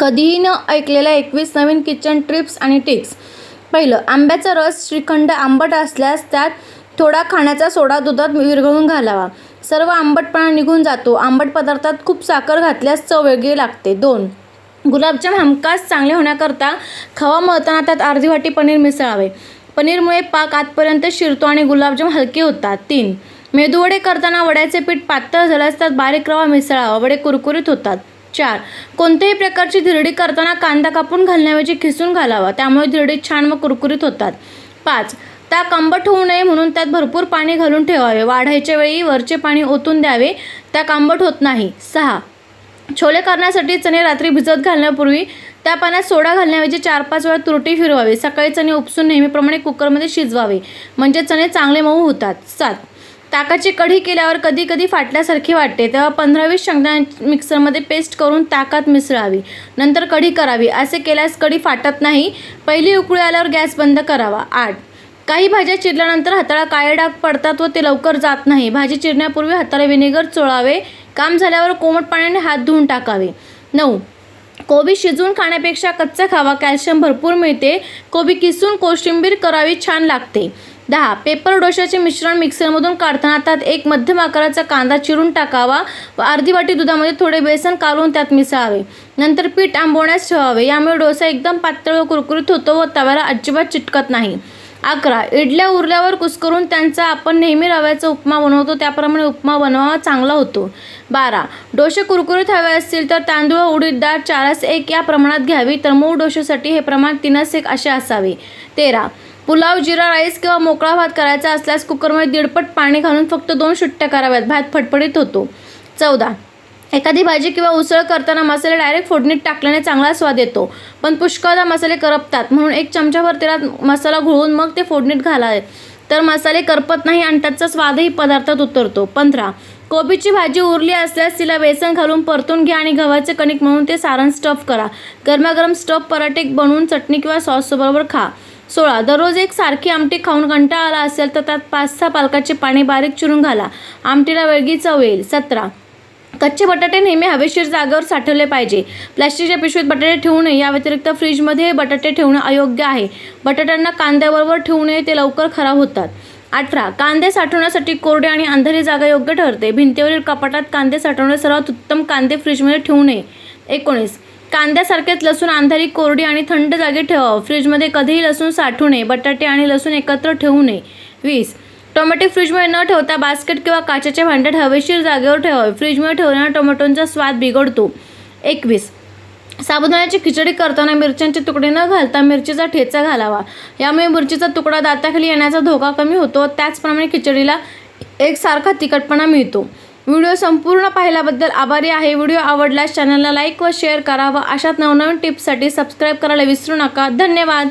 कधीही न ऐकलेल्या एकवीस नवीन किचन ट्रिप्स आणि टिप्स पहिलं आंब्याचा रस श्रीखंड आंबट असल्यास त्यात थोडा खाण्याचा सोडा दुधात विरघळून घालावा. सर्व आंबटपणा निघून जातो. आंबट पदार्थात खूप साखर घातल्यास चव वेगळी लागते. दोन गुलाबजाम हमखास चांगले होण्याकरता खवा मळताना त्यात अर्धी वाटी पनीर मिसळावे. पनीरमुळे पाक आतपर्यंत शिरतो आणि गुलाबजाम हलके होतात. तीन मेदूवडे करताना वड्याचे पीठ पातळ झाल्यास त्यात बारीक रवा मिसळावा. वडे कुरकुरीत होतात. चार. कोणत्याही प्रकारची धिरडी करताना कांदा कापून घालण्याऐवजी खिसून घालावा त्यामुळे धिरडी छान व कुरकुरीत होतात. पाच. ताक आंबट होऊ नये म्हणून त्यात भरपूर पाणी घालून ठेवावे. वाढायच्या वेळी वरचे पाणी ओतून द्यावे. ताक आंबट होत नाही. सहा. छोले करण्यासाठी चणे रात्री भिजत घालण्यापूर्वी त्या पाण्यात सोडा घालण्याऐवजी चार पाच वेळा तुरटी फिरवावी. सकाळी चणे उपसून नेहमीप्रमाणे कुकरमध्ये शिजवावे. म्हणजे चणे चांगले मऊ होतात. सात. ताकाची कढी केल्यावर कधी कधी फाटल्यासारखी वाटते. तेव्हा पंधरा वीस शेंगदाणे मिक्सरमध्ये पेस्ट करून ताकात मिसळावी. नंतर कढी करावी. असे केल्यास कढी फाटत नाही. पहिली उकळी आल्यावर गॅस बंद करावा. आठ. काही भाज्या चिरल्यानंतर हाताळा काळे डाग पडतात व ते लवकर जात नाही. भाजी चिरण्यापूर्वी हाताला विनेगर चोळावे. काम झाल्यावर कोमट पाण्याने हात धुवून टाकावे. नऊ. कोबी शिजवून खाण्यापेक्षा कच्चा खावा. कॅल्शियम भरपूर मिळते. कोबी किसून कोशिंबीर करावी छान लागते. दहा. पेपर डोशाचे मिश्रण मिक्सरमधून काढताना त्यात एक मध्यम आकाराचा कांदा चिरून टाकावा. व अर्धी वाटी दुधामध्ये थोडे बेसन कालवून त्यात मिसळावे. नंतर पीठ आंबवण्यास ठेवावे. यामुळे डोसा एकदम पातळ व कुरकुरीत होतो व तव्याला अजिबात चिटकत नाही. अकरा. इडल्या उरल्यावर कुस्करून त्यांचा आपण नेहमी रव्याचा उपमा बनवतो. त्याप्रमाणे उपमा बनवावा चांगला होतो. बारा. डोसे कुरकुरीत हवे असतील तर तांदूळ उडीद डाळ चारस एक या प्रमाणात घ्यावी. तर मूळ डोशासाठी हे प्रमाण तीनस एक असे असावे. तेरा. पुलाव जिरा राईस किंवा मोकळा भात करायचा असल्यास कुकरमध्ये दीडपट पाणी घालून फक्त दोन शिट्ट्या कराव्यात. भात फटफटीत होतो. चौदा. एखादी भाजी किंवा उसळ करताना मसाले डायरेक्ट फोडणीत टाकल्याने चांगला स्वाद येतो. पण पुष्कळदा मसाले करपतात. म्हणून एक चमचाभर तेलात मसाला घोळून मग ते फोडणीत घालावे. तर मसाले करपत नाही आणि त्याचा स्वादही पदार्थात उतरतो. पंधरा. कोबीची भाजी उरली असल्यास तिला बेसन घालून परतून घ्या आणि गव्हाचे कणिक म्हणून ते सारण स्टफ करा. गरमागरम स्टफ पराठे बनवून चटणी किंवा सॉसबरोबर खा. सोळा. दररोज एक सारखी आमटी खाऊन कंटाळा आला असेल तर त्यात पाच सहा पालकाचे पाणी बारीक चिरून घाला. आमटीला वेगळी चव येईल. सतरा. कच्चे बटाटे नेहमी हवेशीर जागेवर साठवले पाहिजे. प्लॅस्टिकच्या पिशवीत बटाटे ठेवू नये. या व्यतिरिक्त फ्रीजमध्ये बटाटे ठेवणं अयोग्य आहे. बटाट्यांना कांद्याबरोबर ठेवू नये. ते लवकर खराब होतात. अठरा. कांदे साठवण्यासाठी कोरडे आणि अंधारी जागा योग्य ठरते. भिंतीवरील कपाटात कांदे साठवणे सर्वात उत्तम कांदे फ्रीजमध्ये ठेवू नये. एकोणीस. कांद्यासारखेच लसूण अंधारी कोरडी आणि थंड जागी ठेवावं. फ्रीजमध्ये कधीही लसूण साठवू नये. बटाटे आणि लसूण एकत्र ठेवू नये. वीस. टोमॅटो फ्रीजमध्ये न ठेवता बास्केट किंवा काचेच्या भांड्यात हवेशीर जागेवर ठेवावे. फ्रीजमध्ये ठेवल्याने टोमॅटोंचा स्वाद बिघडतो. एकवीस. साबुदाण्याची खिचडी करताना मिरच्यांचे तुकडे न घालता मिरचीचा ठेचा घालावा. यामुळे मिरचीचा तुकडा दाताखाली येण्याचा धोका कमी होतो त्याचप्रमाणे खिचडीला एकसारखा तिखटपणा मिळतो. व्हिडिओ संपूर्ण पाहिल्याबद्दल आभारी आहे. व्हिडिओ आवडल्यास चॅनलला लाईक व शेअर करा व अशाच नवनवीन टिप्ससाठी सबस्क्राईब करायला विसरू नका. धन्यवाद.